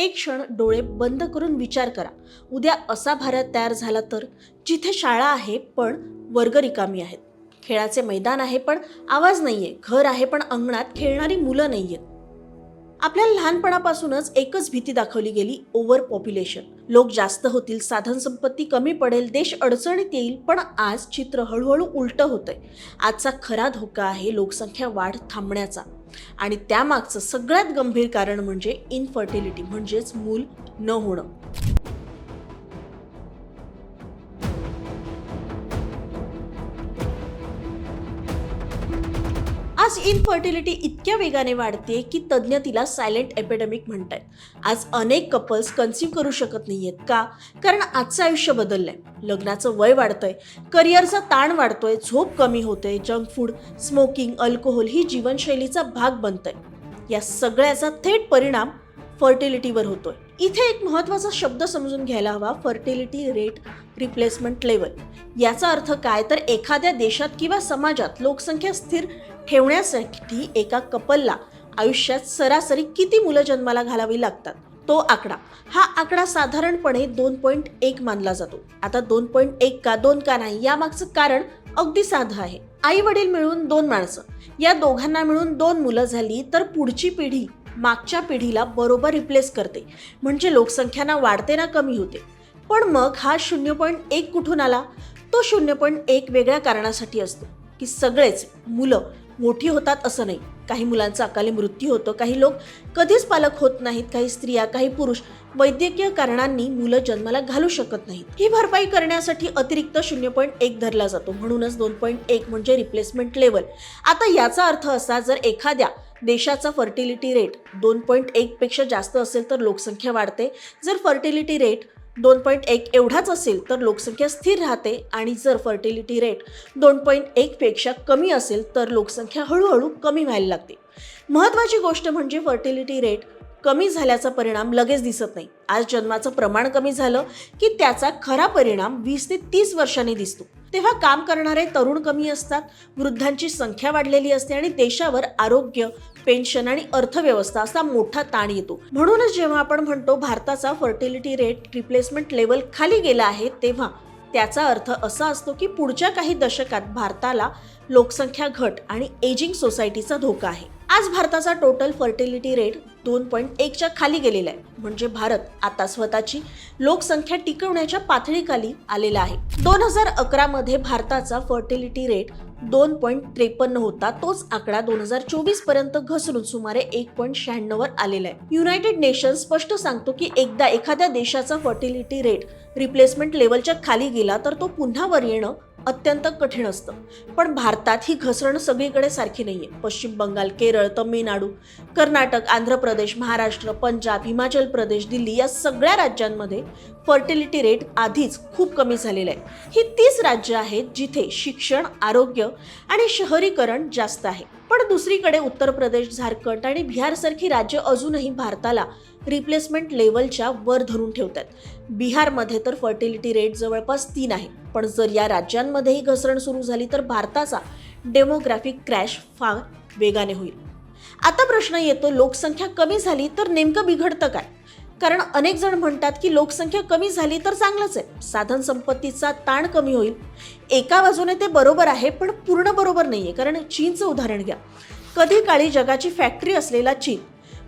एक क्षण डोळे बंद करून विचार करा. उद्या असा भारत तयार झाला तर? जिथे शाळा आहे पण वर्ग रिकामी आहेत. खेळाचे मैदान आहे पण आवाज नाहीये. घर आहे पण अंगणात खेळणारी मुलं नाहीयेत. आपल्याला लहानपणापासूनच एकच भीती दाखवली गेली ओव्हर पॉप्युलेशन लोक जास्त होतील साधन संपत्ती कमी पडेल देश अडचणीत येईल पण आज चित्र हळूहळू उलटं होतंय. आजचा खरा धोका आहे लोकसंख्या वाढ थांबण्याचा. आणि त्यामागचं सगळ्यात गंभीर कारण म्हणजे इनफर्टिलिटी म्हणजेच मूल न होणं. आज इनफर्टिलिटी इतक्या वेगाने वाढते की तज्ज्ञ तिला सायलेंट एपिडेमिक आहेत आज अनेक कपल्स कन्सिव्ह करू शकत नाही आहेत का? कारण आजचं आयुष्य बदललंय. लग्नाचं वय वाढतंय करिअरचा ताण वाढतोय झोप कमी होते जंक फूड स्मोकिंग अल्कोहोल ही जीवनशैलीचा भाग बनतंय. या सगळ्याचा थेट परिणाम फर्टिलिटीवर होतोय. इथे एक महत्त्वाचा शब्द समजून घ्यायला हवा फर्टिलिटी रेट रिप्लेसमेंट लेवल याचा अर्थ काय? तर एखाद्या देशात किंवा समाजात लोकसंख्या स्थिर ठेवण्यासाठी एका कपलला आयुष्यात सरासरी किती मुलं जन्माला घालावी लागतात? तो आकडा. हा आकडा साधारणपणे दोन पॉईंट एक मानला जातो. आता दोन पॉईंट एक का दोन का नाही यामागचं कारण अगदी साधं आहे. आई वडील मिळून दोन माणसं. या दोघांना मिळून दोन मुलं झाली तर पुढची पिढी मागच्या पिढीला बरोबर रिप्लेस करते. म्हणजे लोकसंख्या ना वाढते ना कमी होते. पण मग हा शून्य पॉईंट एक कुठून आला? तो शून्य पॉईंट एक वेगळ्या कारणासाठी असतो की सगळेच मुलं मोठी होतात असं नाही. काही मुलांचा अकाली मृत्यू होतो काही लोक कधीच पालक होत नाहीत काही स्त्रिया काही पुरुष वैद्यकीय कारणांनी मुलं जन्माला घालू शकत नाहीत. ही भरपाई करण्यासाठी अतिरिक्त शून्य पॉईंट एक धरला जातो. म्हणूनच दोन पॉईंट एक म्हणजे रिप्लेसमेंट लेवल आता याचा अर्थ असा जर एखाद्या देशाचा फर्टिलिटी रेट दोन पॉईंट एकपेक्षा जास्त असेल तर लोकसंख्या वाढते. जर फर्टिलिटी रेट दोन पॉईंट एक एवढाच असेल तर लोकसंख्या स्थिर राहते आणि जर फर्टिलिटी रेट दोन पॉईंट एकपेक्षा कमी असेल तर लोकसंख्या हळूहळू कमी व्हायला लागते. महत्त्वाची गोष्ट म्हणजे फर्टिलिटी रेट कमी झाल्याचा परिणाम लगेच दिसत नाही. आज जन्माचं प्रमाण कमी झालं की त्याचा खरा परिणाम वीस ते तीस वर्षांनी दिसतो. तेव्हा काम करणारे तरुण कमी असतात वृद्धांची संख्या वाढलेली असते आणि देशावर आरोग्य पेन्शन आणि अर्थव्यवस्था असा मोठा ताण येतो. म्हणूनच जेव्हा आपण म्हणतो भारताचा फर्टिलिटी रेट रिप्लेसमेंट लेवल खाली गेला आहे तेव्हा त्याचा अर्थ असा असतो की पुढच्या काही दशकात भारताला लोकसंख्या घट आणि एजिंग सोसायटीचा धोका आहे. आज भारताचा टोटल फर्टिलिटी रेट दोन पॉईंट एकच्या खाली गेलेला आहे. म्हणजे भारत आता स्वतःची लोकसंख्या टिकवण्याच्या पातळीखाली आलेला आहे. दोन हजार अकरामध्ये भारताचा फर्टिलिटी रेट दोन पॉईंट त्रेपन्न होता. तोच आकडा दोन हजार चोवीसपर्यंत घसरून सुमारे एक पॉईंट शहाण्णववर आलेला आहे. युनायटेड नेशन स्पष्ट सांगतो की एकदा एखाद्या देशाचा फर्टिलिटी रेट रिप्लेसमेंट लेवलच्या खाली गेला तर तो पुन्हा वर येणं अत्यंत कठीण असतं. पण भारतात ही घसरण सगळीकडे सारखी नाही आहे पश्चिम बंगाल केरळ तमिळनाडू कर्नाटक आंध्र प्रदेश महाराष्ट्र पंजाब हिमाचल प्रदेश दिल्ली या सगळ्या राज्यांमध्ये फर्टिलिटी रेट आधीच खूप कमी झालेलं आहे. ही तीच राज्य आहेत जिथे शिक्षण आरोग्य आणि शहरीकरण जास्त आहे. पण दुसरीकडे उत्तर प्रदेश झारखंड आणि बिहारसारखी राज्य अजूनही भारताला रिप्लेसमेंट लेवलच्या वर धरून ठेवतात. बिहारमध्ये तर फर्टिलिटी रेट जवळपास तीन आहे. पण जर या राज्यांमध्येही घसरण सुरू झाली तर भारताचा डेमोग्राफिक क्रॅश फार वेगाने होईल. आता प्रश्न येतो लोकसंख्या कमी झाली तर नेमकं बिघडतं काय? कारण अनेक जण म्हणतात की लोकसंख्या कमी झाली तर चांगलंच आहे. साधन संपत्तीचा ताण कमी होईल. एका बाजूने ते बरोबर आहे पण पूर्ण बरोबर नाही आहे कारण चीनचं उदाहरण घ्या. कधी काळी जगाची फॅक्टरी असलेला चीन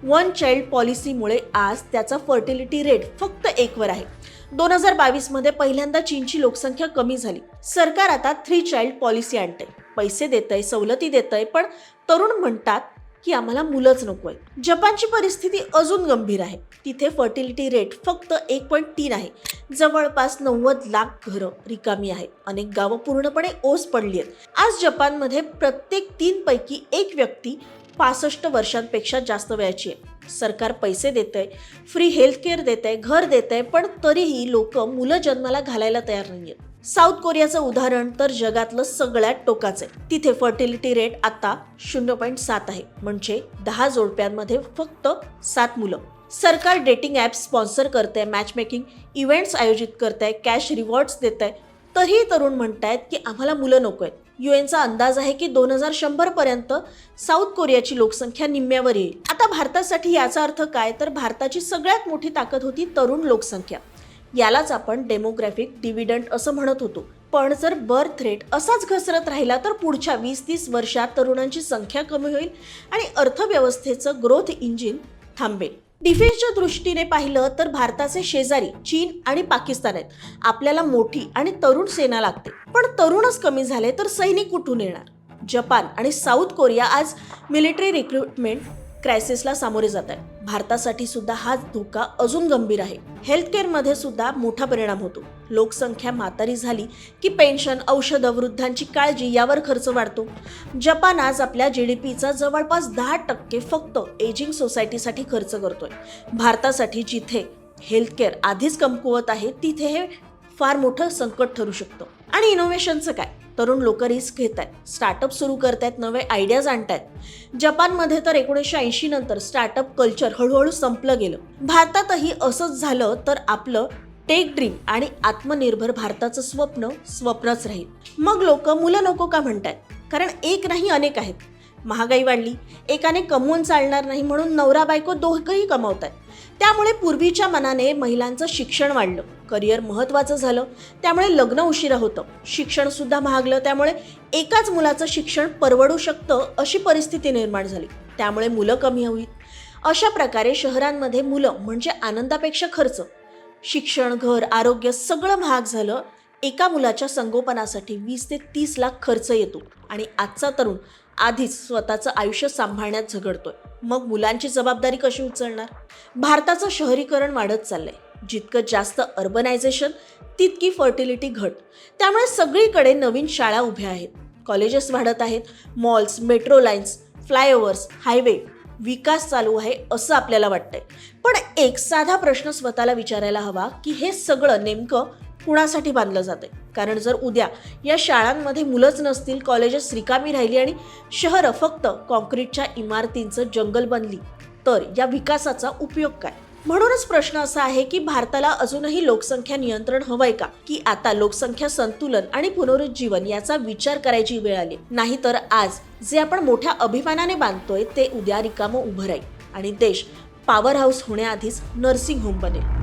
वन चाइल्ड पॉलिसीमुळे आज त्याचा फर्टिलिटी रेट फक्त एकवर आहे. दोन हजार बावीसमध्ये पहिल्यांदा चीनची लोकसंख्या कमी झाली. सरकार आता थ्री चाइल्ड पॉलिसी आणते पैसे देतंय सवलती देतंय पण तरुण म्हणतात की आम्हाला मुलंच नको आहे जपानची परिस्थिती अजून गंभीर आहे. तिथे फर्टिलिटी रेट फक्त एक पॉईंट तीन आहे. जवळपास नव्वद लाख घरं रिकामी आहेत अनेक गावं पूर्णपणे ओस पडली आहेत. आज जपानमध्ये प्रत्येक तीन पैकी एक व्यक्ती पासष्ट वर्षांपेक्षा जास्त वयाची आहे. सरकार पैसे देत आहे फ्री हेल्थकेअर देत आहे घर देत आहे पण तरीही लोक मुलं जन्माला घालायला तयार नाही आहेत साऊथ कोरियाचं उदाहरण तर जगातलं सगळ्यात टोकाचं आहे. तिथे फर्टिलिटी रेट आता शून्य पॉईंट सात आहे. म्हणजे दहा जोडप्यांमध्ये फक्त सात मुलं. सरकार डेटिंग ॲप स्पॉन्सर करते मॅचमेकिंग इव्हेंट्स आयोजित करत आहे कॅश रिवॉर्ड्स देत आहे तरीही तरुण म्हणतायत की आम्हाला मुलं नको आहेत युएनचा अंदाज आहे की दोन हजार शंभर पर्यंत साऊथ कोरियाची लोकसंख्या निम्म्यावर येईल. आता भारतासाठी याचा अर्थ काय? तर भारताची सगळ्यात मोठी ताकद होती तरुण लोकसंख्या. यालाच आपण डेमोग्राफिक डिव्हिडंड असं म्हणत होतो. पण जर बर्थ रेट असाच घसरत राहिला तर पुढच्या वीस तीस वर्षात तरुणांची संख्या कमी होईल आणि अर्थव्यवस्थेचं ग्रोथ इंजिन थांबेल. डिफेन्सच्या दृष्टीने पाहिलं तर भारताचे शेजारी चीन आणि पाकिस्तान आहेत. आपल्याला मोठी आणि तरुण सेना लागते. पण तरुणच कमी झाले तर सैनिक कुठून येणार? जपान आणि साऊथ कोरिया आज मिलिटरी रिक्रुटमेंट क्रायसिसला सामोरे जात आहे. भारतासाठी सुद्धा हा धोका अजून गंभीर आहे. हेल्थकेअरमध्ये सुद्धा मोठा परिणाम होतो. लोकसंख्या म्हातारी झाली की पेन्शन औषधं वृद्धांची काळजी यावर खर्च वाढतो. जपान आज आपल्या जी डी पीचा जवळपास दहा टक्के फक्त एजिंग सोसायटीसाठी खर्च करतोय. भारतासाठी जिथे हेल्थकेअर आधीच कमकुवत आहे तिथे हे फार मोठं संकट ठरू शकतं. आणि इनोव्हेशनचं काय? तरुण लोक रिस्क घेत आहेत स्टार्टअप सुरू करतायत नवे आयडियाज आणतायत. जपानमध्ये तर एकोणीसशे ऐंशी नंतर स्टार्टअप कल्चर हळूहळू संपलं गेलं. भारतातही असंच झालं तर आपलं टेक ड्रीम आणि आत्मनिर्भर भारताचं स्वप्न स्वप्नच राहील. मग लोक मुलं नको का म्हणतात कारण एक नाही अनेक आहेत. महागाई वाढली. एकाने कमवून चालणार नाही म्हणून नवरा बायको दोघंही कमावत आहेत त्यामुळे पूर्वीच्या मनाने महिलांचं शिक्षण वाढलं. करिअर महत्त्वाचं झालं. त्यामुळे लग्न उशिरा होतं. शिक्षणसुद्धा महागलं. त्यामुळे एकाच मुलाचं शिक्षण परवडू शकतं अशी परिस्थिती निर्माण झाली. त्यामुळे मुलं कमी होईल अशा प्रकारे शहरांमध्ये मुलं म्हणजे आनंदापेक्षा खर्च. शिक्षण घर आरोग्य सगळं महाग झालं. एका मुलाच्या संगोपनासाठी वीस ते तीस लाख खर्च येतो. आणि आजचा तरुण आधीच स्वतःचं आयुष्य सांभाळण्यात झगडतोय. मग मुलांची जबाबदारी कशी उचलणार? भारताचं शहरीकरण वाढत चाललंय. जितकं जास्त अर्बनायझेशन तितकी फर्टिलिटी घट. त्यामुळे सगळीकडे नवीन शाळा उभ्या आहेत. कॉलेजेस वाढत आहेत. Malls metro lines flyovers highway विकास चालू आहे असं आपल्याला वाटतंय. पण एक साधा प्रश्न स्वतःला विचारायला हवा की हे सगळं नेमकं कुणासाठी बांधलं जातंय? कारण जर उद्या या शाळांमध्ये मुलंच नसतील कॉलेजेस रिकामी राहिली आणि शहरं फक्त कॉन्क्रीटच्या इमारतींचं जंगल बनली तर या विकासाचा उपयोग काय? म्हणूनच प्रश्न असा आहे की भारताला अजूनही लोकसंख्या नियंत्रण हवंय का? की आता लोकसंख्या संतुलन आणि पुनरुज्जीवन याचा विचार करायची वेळ आली. नाहीतर आज जे आपण मोठ्या अभिमानाने बांधतोय ते उद्या रिकामं उभं राहील आणि देश पॉवर हाऊस होण्याआधीच नर्सिंग होम बनेल.